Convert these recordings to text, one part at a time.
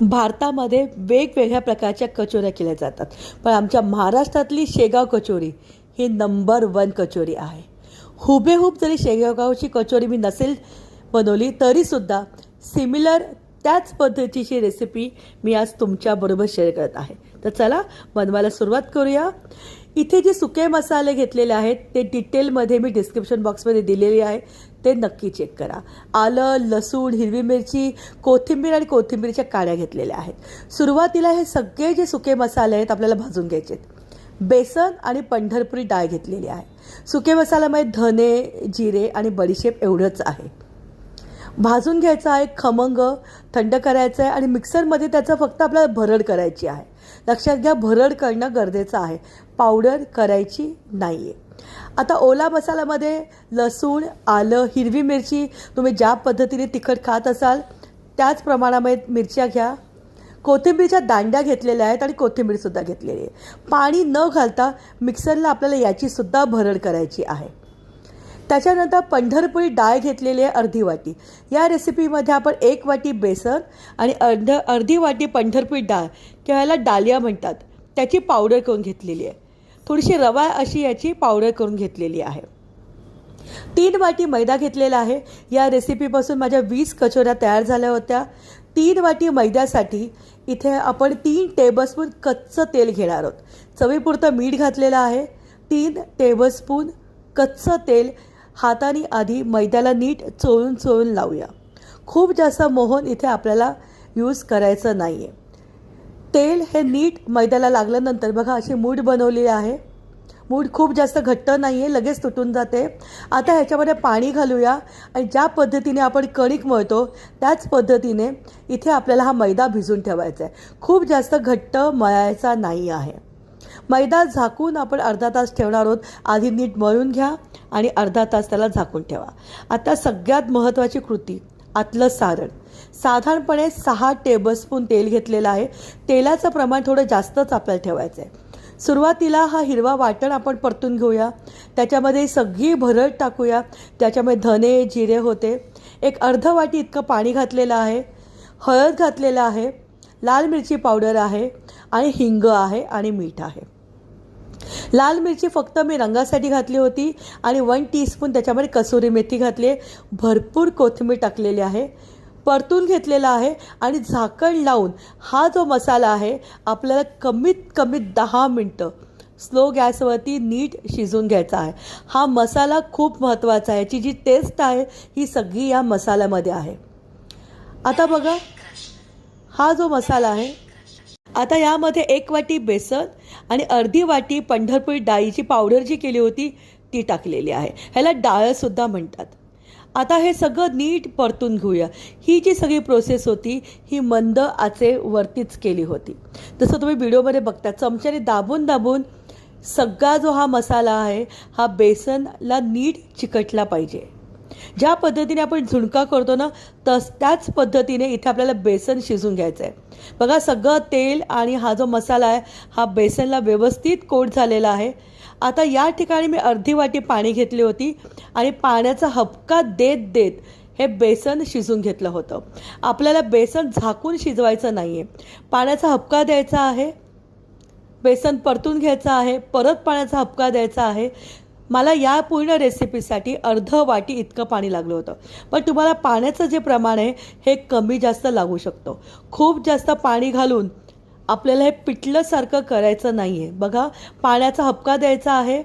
भारतामध्ये वेगवेगळ्या प्रकारच्या कचोऱ्या केल्या जातात. पण आमच्या महाराष्ट्रातली शेगाव कचोरी ही नंबर वन कचोरी आहे. हुबेहूब जरी शेगावची कचोरी मी नसेल बनवली तरीसुद्धा सिमिलर त्याच पद्धतीची रेसिपी मी आज तुमच्याबरोबर शेअर करत आहे. तर चला बनवायला सुरुवात करूया. इथे जे सुके मसाले घेतलेले आहेत ते डिटेलमध्ये मी डिस्क्रिप्शन बॉक्समध्ये दिलेले आहे. ते नक्की चेक करा. आलं लसूण हिरवी मिरची कोथिंबीर आणि कोथिंबीरच्या काड्या घेतलेल्या आहेत. सुरुवातीला हे सगळे जे सुके मसाले आहेत आपल्याला भाजून घ्यायचे आहेत बेसन आणि पंढरपुरी डाळ घेतलेली आहे. सुके मसाल्यामध्ये धने जिरे आणि बडीशेप एवढंच आहे. भाजून घ्यायचं आहे खमंग थंड करायचं आहे आणि मिक्सरमध्ये त्याचं फक्त आपल्याला भरड करायची आहे. लक्षात घ्या भरड करणं गरजेचं आहे. पावडर करायची नाही आहे आता ओला मसाल्यामध्ये लसूण आलं हिरवी मिरची तुम्ही ज्या पद्धतीने तिखट खात असाल त्याच प्रमाणामध्ये मिरच्या घ्या. कोथिंबीरच्या दांड्या घेतलेल्या आहेत आणि कोथिंबीरसुद्धा घेतलेली आहे. पाणी न घालता मिक्सरला आपल्याला याचीसुद्धा भरड करायची आहे. त्याच्यानंतर पंढरपुरी डाळ घेतलेली आहे अर्धी वाटी. या रेसिपीमध्ये आपण एक वाटी बेसन आणि अर्ध अर्धी वाटी पंढरपुरी डाळ किंवा याला डालिया म्हणतात. त्याची पावडर करून घेतलेली आहे. थोडीशी रवा अशी याची पावडर करून घेतलेली आहे. तीन वाटी मैदा घेतलेला आहे. या रेसिपीपासून माझ्या वीस कचोऱ्या तयार झाल्या होत्या. तीन वाटी मैद्यासाठी इथे आपण तीन टेबलस्पून कच्चं तेल घेणार आहोत. चवीपुरतं मीठ घातलेलं आहे. तीन टेबलस्पून कच्चं तेल हाताने आधी मैद्याला नीट चोळून चोळून लावूया. खूप जास्त मोहन इथे आपल्याला यूज करायचं नाही आहे तेल हे नीट मैद्याला लागल्यानंतर बघा अशी मूठ बनवली आहे. मूठ खूप जास्त घट्ट नाही आहे लगेच तुटून जाते. आता ह्याच्यामध्ये पाणी घालूया आणि ज्या पद्धतीने आपण कणिक मळतो त्याच पद्धतीने इथे आपल्याला हा मैदा भिजून ठेवायचा आहे खूप जास्त घट्ट मळायचा नाही आहे. मैदा झाकून आपण अर्धा तास ठेवणार आहोत. आधी नीट मळून घ्या आणि अर्धा तास त्याला झाकून ठेवा. आता सगळ्यात महत्त्वाची कृती आतलं सारण. साधारणपणे सहा टेबलस्पून तेल घेतलेलं आहे. तेलाचं प्रमाण थोडं जास्तच आपल्याला ठेवायचं आहे. सुरुवातीला हा हिरवा वाटण आपण परतून घेऊया. त्याच्यामध्ये सगळी भरड टाकूया. त्याच्यामध्ये धने जिरे होते. एक अर्ध वाटी इतकं पाणी घातलेलं आहे. हळद घातलेलं आहे. लाल मिरची पावडर आहे. आणि हिंग आहे आणि मीठ आहे. लाल मिरची फक्त मी रंगासाठी घातली होती आणि वन टीस्पून त्याच्यामध्ये कसुरी मेथी घातली भरपूर कोथिंबीर टाकलेली आहे. परतून घेतलेला आहे आणि झाकण लावून हा जो मसाला आहे आपल्याला कमीत कमी दहा मिनटं स्लो गॅसवरती नीट शिजून घ्यायचा आहे. हा मसाला खूप महत्त्वाचा आहे. याची जी टेस्ट आहे ही सगळी या मसाल्यामध्ये आहे. आता बघा हा जो मसाला आहे आता यामध्ये एक वाटी बेसन आणि अर्धी वाटी पंढरपुरी डाळीची पावडर जी केली होती ती टाकलेली आहे. ह्याला डाळसुद्धा म्हणतात. आता हे सगळं नीट परतून घेऊया. ही जी सगळी प्रोसेस होती ही मंद आचे वरतीच केली होती. जसं तुम्ही व्हिडिओमध्ये बघता चमच्याने दाबून दाबून सगळा जो हा मसाला आहे हा बेसनला नीट चिकटला पाहिजे. ज्या पद्धतीने आपण झुणका करतो ना तस त्याच पद्धतीने इथे आपल्याला बेसन शिजून घ्यायचं आहे बघा सगळं तेल आणि हा जो मसाला आहे हा बेसनला व्यवस्थित कोट झालेला आहे. आता या ठिकाणी मी अर्धी वाटी पाणी घेतली होती आणि पाण्याचा हबका देत देत हे बेसन शिजून घेतलं होतं. आपल्याला बेसन झाकून शिजवायचं नाही आहे पाण्याचा हबका द्यायचा आहे बेसन परतून घ्यायचं आहे परत पाण्याचा हपका द्यायचा आहे. मला या पूर्ण रेसिपीसाठी अर्ध वाटी इतकं पाणी लागलं होतं. पण तुम्हाला पाण्याचं जे प्रमाण आहे हे कमी जास्त लागू शकतो. खूप जास्त पाणी घालून आपल्याला हे पिठलंसारखं करायचं नाही आहे बघा पाण्याचा हपका द्यायचा आहे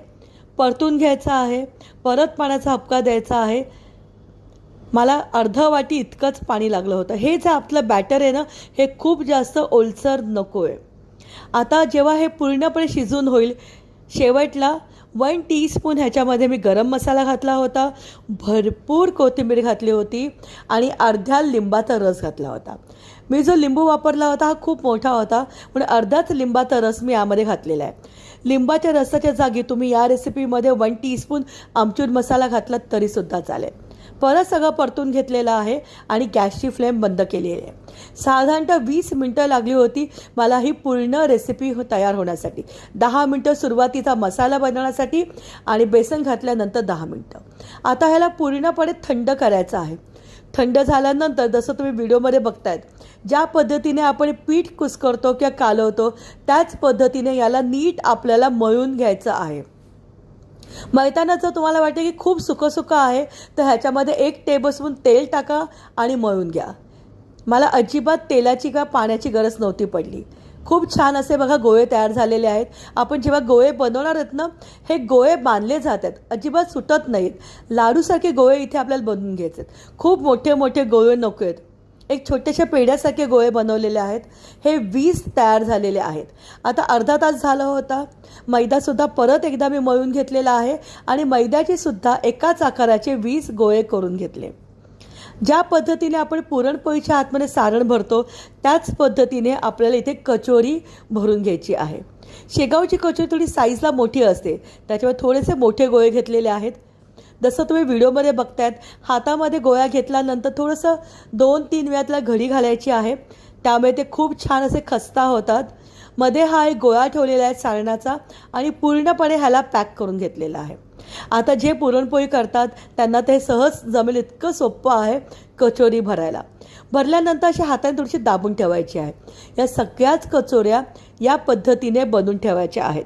परतून घ्यायचा आहे परत पाण्याचा हपका द्यायचा आहे. मला अर्ध वाटी इतकंच पाणी लागलं होतं. हे जे आपलं बॅटर आहे ना हे खूप जास्त ओलसर नको आहे आता जेव्हा हे पूर्णपणे शिजून होईल शेवटला वन टीस्पून ह्याच्यामध्ये मी गरम मसाला घातला होता भरपूर कोथिंबीर घातली होती आणि अर्ध्या लिंबाचा रस घातला होता. मी जो लिंबू वापरला होता हा खूप मोठा होता म्हणून अर्धाच लिंबाचा रस मी यामध्ये घातलेला आहे. लिंबाच्या रसाच्या जागी तुम्ही या रेसिपीमध्ये वन टीस्पून आमचूर मसाला घातलात तरीसुद्धा चालेल. परत सगळं परतून घेतलेलं आहे आणि गॅसची फ्लेम बंद केलेली आहे. साधारणतः वीस मिनटं लागली होती मला ही पूर्ण रेसिपी हो तयार होण्यासाठी. दहा मिनटं सुरुवातीचा मसाला बनवण्यासाठी आणि बेसन घातल्यानंतर दहा मिनटं. आता ह्याला पूर्णपणे थंड करायचं आहे. थंड झाल्यानंतर जसं तुम्ही व्हिडिओमध्ये बघतायत ज्या पद्धतीने आपण पीठ कुस्करतो किंवा कालवतो त्याच पद्धतीने याला नीट आपल्याला मळून घ्यायचं आहे. मळताना जर तुम्हाला वाटते की खूप सुकं आहे तर ह्याच्यामध्ये एक टेबलस्पून तेल टाका आणि मळून घ्या. मला अजिबात तेलाची किंवा पाण्याची गरज नव्हती पडली. खूप छान असे बघा गोळे तयार झालेले आहेत. आपण जेव्हा गोळे बनवणार आहेत ना हे गोळे बांधले जात आहेत. अजिबात सुटत नाहीत. लाडूसारखे गोळे इथे आपल्याला बनवून घ्यायचे आहेत. खूप मोठे मोठे गोळे नको आहेत. एक छोट्याशा पेढ्यासारखे गोळे बनवलेले आहेत. हे वीस तयार झालेले आहेत. आता अर्धा तास झाला होता. मैदासुद्धा परत एकदा मी मळून घेतलेला आहे आणि मैद्याचे सुद्धा एकाच आकाराचे वीस गोळे करून घेतले. ज्या पद्धतीने आपण पुरणपोळीच्या आतमध्ये सारण भरतो त्याच पद्धतीने आपल्याला इथे कचोरी भरून घ्यायची आहे. शेगावची कचोरी थोडी साईजला मोठी असते. त्याच्यामुळे थोडेसे मोठे गोळे घेतलेले आहेत. जसं तुम्ही व्हिडिओमध्ये बघतायत हातामध्ये गोळ्या घेतल्यानंतर थोडंसं दोन तीन वेळातला घडी घालायची आहे. त्यामुळे ते खूप छान असे खस्ता होतात. मध्ये हा एक गोळा ठेवलेला आहे सारणाचा आणि पूर्णपणे ह्याला पॅक करून घेतलेला आहे. आता जे पुरणपोळी करतात त्यांना ते सहज जमेल इतकं सोपं आहे कचोरी भरायला. भरल्यानंतर अशा हाताने थोडीशी दाबून ठेवायची आहे. या सगळ्याच कचोऱ्या या पद्धतीने बनवून ठेवायच्या आहेत.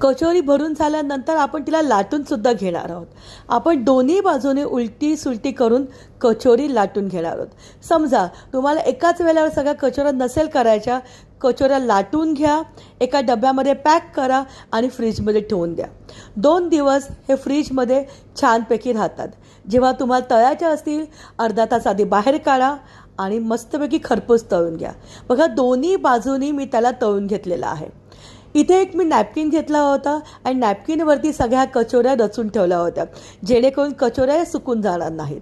कचोरी भरून झाल्यानंतर आपण तिला लाटून सुद्धा घेणार आहोत. आपण दोन्ही बाजूने उलटी सुलटी करून कचोरी लाटून घेणार आहोत. समजा तुम्हाला एकाच वेळेवर सगळ्या कचोऱ्या नसेल करायच्या कचोऱ्या लाटून घ्या एका डब्यामध्ये पॅक करा आणि फ्रीजमध्ये ठेवून द्या. दोन दिवस हे फ्रीजमध्ये छानपैकी राहतात. जेव्हा तुम्हाला तळायच्या असतील अर्धा तास आधी बाहेर काढा आणि मस्तपैकी खरपूस तळून घ्या. बघा दोन्ही बाजूनी मी त्याला तळून घेतलेला आहे. इथे एक मी नॅपकिन घेतला होता आणि नॅपकिनवरती सगळ्या कचोऱ्या रचून ठेवल्या होत्या जेणेकरून कचोऱ्या सुकून जाणार नाहीत.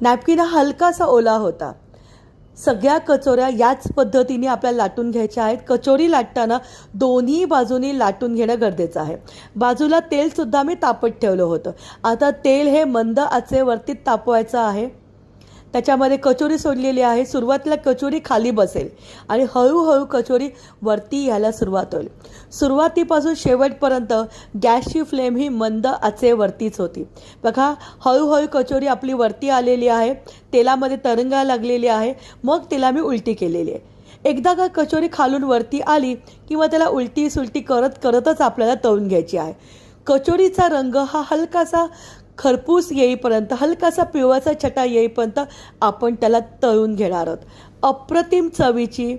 नॅपकिन हा हलकासा ओला होता. सगळ्या कचोऱ्या याच पद्धतीने आपल्याला लाटून घ्यायच्या आहेत. कचोरी लाटताना दोन्ही बाजूनी लाटून घेणं गरजेचं आहे. बाजूला तेलसुद्धा मी तापत ठेवलं होतं. आता तेल हे मंद आचेवरती तापवायचं आहे. त्याच्यामध्ये कचोरी सोडलेली आहे. सुरुवातीला कचोरी खाली बसेल आणि हळूहळू कचोरी वरती यायला सुरुवात होईल. सुरुवातीपासून शेवटपर्यंत गॅसची फ्लेम ही मंद आचेवरतीच होती. बघा हळूहळू कचोरी आपली वरती आलेली आहे. तेलामध्ये तरंगा लागलेली आहे. मग तिला मी उलटी केलेली आहे. एकदा का कचोरी खालून वरती आली किंवा त्याला उलटी सुलटी करत करतच आपल्याला तळून घ्यायची आहे. कचोरीचा रंग हा हलकासा खरपूस येईपर्यंत हलकासा पिवळाचा छटा येईपर्यंत आपण त्याला तळून घेणार आहोत. अप्रतिम चवीची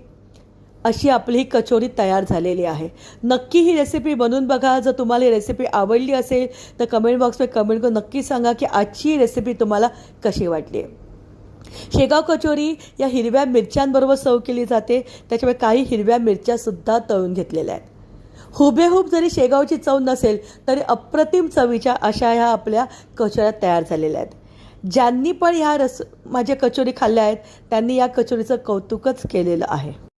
अशी आपली ही कचोरी तयार झालेली आहे. नक्की ही रेसिपी बनवून बघा. जर तुम्हाला ही रेसिपी आवडली असेल तर कमेंट बॉक्समध्ये कमेंट करून नक्की सांगा की आजची रेसिपी तुम्हाला कशी वाटली शेगाव कचोरी या हिरव्या मिरच्यांबरोबर सर्व केली जाते. त्याच्यामुळे काही हिरव्या मिरच्यासुद्धा तळून घेतलेल्या आहेत. हुबेहूब जरी शेगावची चव नसेल तरी अप्रतिम चवीच्या अशा ह्या आपल्या कचोऱ्या तयार झालेल्या आहेत. ज्यांनी पण ह्या रस माझ्या कचोरी खाल्ल्या आहेत त्यांनी या कचोरीचं कौतुकच केलेलं आहे.